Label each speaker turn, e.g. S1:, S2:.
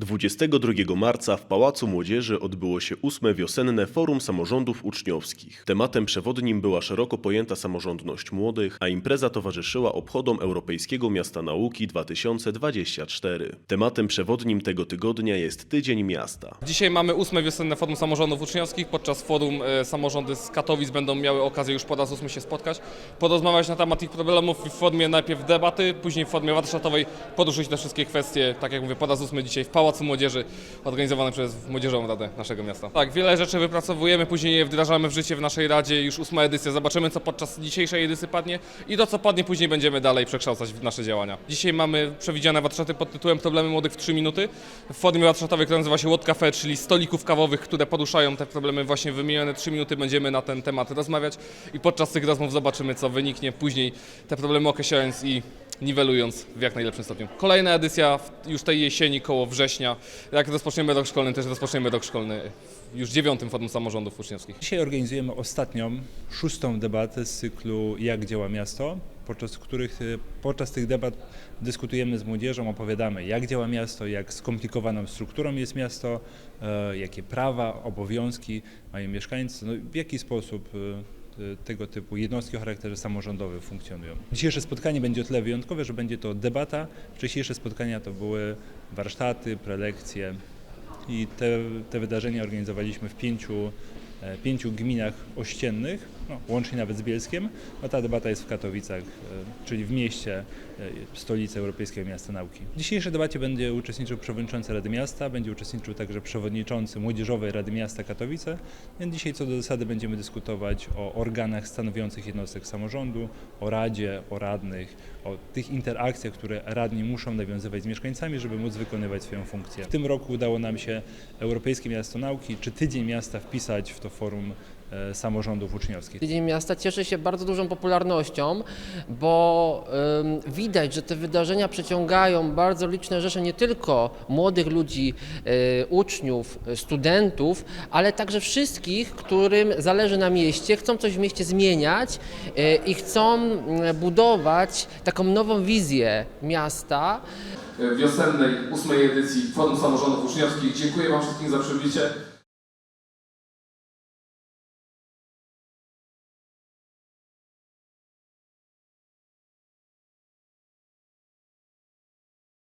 S1: 22 marca w Pałacu Młodzieży odbyło się ósme wiosenne Forum Samorządów Uczniowskich. Tematem przewodnim była szeroko pojęta samorządność młodych, a impreza towarzyszyła obchodom Europejskiego Miasta Nauki 2024. Tematem przewodnim tego tygodnia jest Tydzień Miasta.
S2: Dzisiaj mamy ósme wiosenne Forum Samorządów Uczniowskich. Podczas forum e, samorządy z Katowic będą miały okazję już po raz ósmy się spotkać, porozmawiać na temat ich problemów w formie najpierw debaty, później w formie warsztatowej poruszyć te wszystkie kwestie, tak jak mówię, po raz ósmy dzisiaj w Pałacu Młodzieży, organizowane przez Młodzieżową Radę naszego miasta. Tak, wiele rzeczy wypracowujemy, później je wdrażamy w życie w naszej Radzie, już ósma edycja. Zobaczymy, co podczas dzisiejszej edycji padnie i to, co padnie, później będziemy dalej przekształcać w nasze działania. Dzisiaj mamy przewidziane warsztaty pod tytułem Problemy młodych w 3 minuty w formie warsztatowej, która nazywa się What Cafe, czyli stolików kawowych, które poruszają te problemy właśnie wymienione 3 minuty. Będziemy na ten temat rozmawiać i podczas tych rozmów zobaczymy, co wyniknie później te problemy określając i niwelując w jak najlepszym stopniu. Kolejna edycja już tej jesieni, koło września. Jak rozpoczniemy rok szkolny, też rozpoczniemy rok szkolny już dziewiątym Forum Samorządów Uczniowskich.
S3: Dzisiaj organizujemy ostatnią, szóstą debatę z cyklu Jak działa miasto, podczas których e, podczas tych debat dyskutujemy z młodzieżą, opowiadamy jak działa miasto, jak skomplikowaną strukturą jest miasto, e, jakie prawa, obowiązki mają mieszkańcy, no, w jaki sposób e, tego typu jednostki o charakterze samorządowym funkcjonują. Dzisiejsze spotkanie będzie o tyle wyjątkowe, że będzie to debata. Wcześniejsze spotkania to były warsztaty, prelekcje, i te, te wydarzenia organizowaliśmy w pięciu, pięciu gminach ościennych, no, łącznie nawet z Bielskiem. No, ta debata jest w Katowicach, e, czyli w mieście, e, stolicy Europejskiego Miasta Nauki. W dzisiejszej debacie będzie uczestniczył przewodniczący Rady Miasta, będzie uczestniczył także przewodniczący Młodzieżowej Rady Miasta Katowice. Więc dzisiaj co do zasady będziemy dyskutować o organach stanowiących jednostek samorządu, o Radzie, o radnych, o tych interakcjach, które radni muszą nawiązywać z mieszkańcami, żeby móc wykonywać swoją funkcję. W tym roku udało nam się Europejskie Miasto Nauki czy Tydzień Miasta wpisać w to forum e, samorządów uczniowskich.
S4: Tydzień Miasta cieszy się bardzo dużą popularnością, bo ym, widać, że te wydarzenia przyciągają bardzo liczne rzesze nie tylko młodych ludzi, y, uczniów, studentów, ale także wszystkich, którym zależy na mieście, chcą coś w mieście zmieniać y, i chcą budować taką nową wizję miasta.
S2: wiosennej ósmej edycji Forum Samorządów Uczniowskich. Dziękuję Wam wszystkim za przybycie.